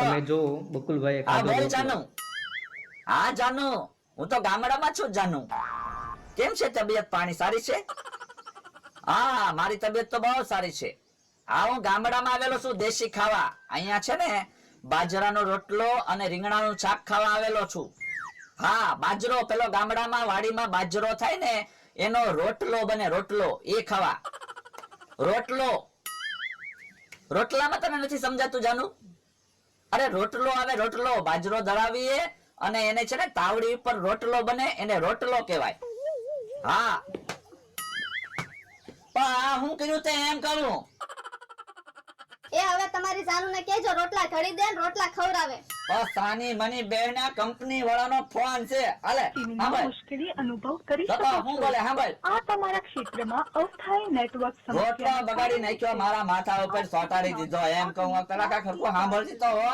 તમે જો બકુલભાઈ હા બોલ. જાનુ. હા જાનુ. હું તો ગામડામાં છું જાનુ. કેમ છે તબિયત પાણી સારી છે? હા મારી તબિયત તો બહુ સારી છે. હા હું ગામડામાં આવેલો છું દેશી ખાવા. અહીંયા છે ને બાજરાનો રોટલો અને રીંગણાનું શાક ખાવા આવેલો છું. હા બાજરો પેલો ગામડામાં વાડીમાં બાજરો થાય ને એનો રોટલો બને રોટલો એ ખાવા. રોટલો. રોટલામાં તને નથી સમજાતું જાનુ? અરે રોટલો આવે રોટલો બાજરો દળાવીએ અને એને છે ને તાવડી ઉપર રોટલો બને એને રોટલો કહેવાય. હા. પણ આ હું કર્યું તે એમ કરું. એ હવે તમારી જાનુને કેજો રોટલા ઘડી દે ને રોટલા ખવડાવે. ઓ સાની મની બેહના કંપની વાળાનો ફોન છે. હાલે ટીવીમાં મુશ્કેલી અનુભવ કરી શકો હું બોલે સાંભળ આ તમારા ક્ષેત્રમાં અસ્થાયી નેટવર્ક સમસ્યા રોટલા બગાડી નાખ્યો મારા માથા ઉપર સોટાડી દીધો. એમ કહું પેલા ખરકો સાંભળતી તો હોય.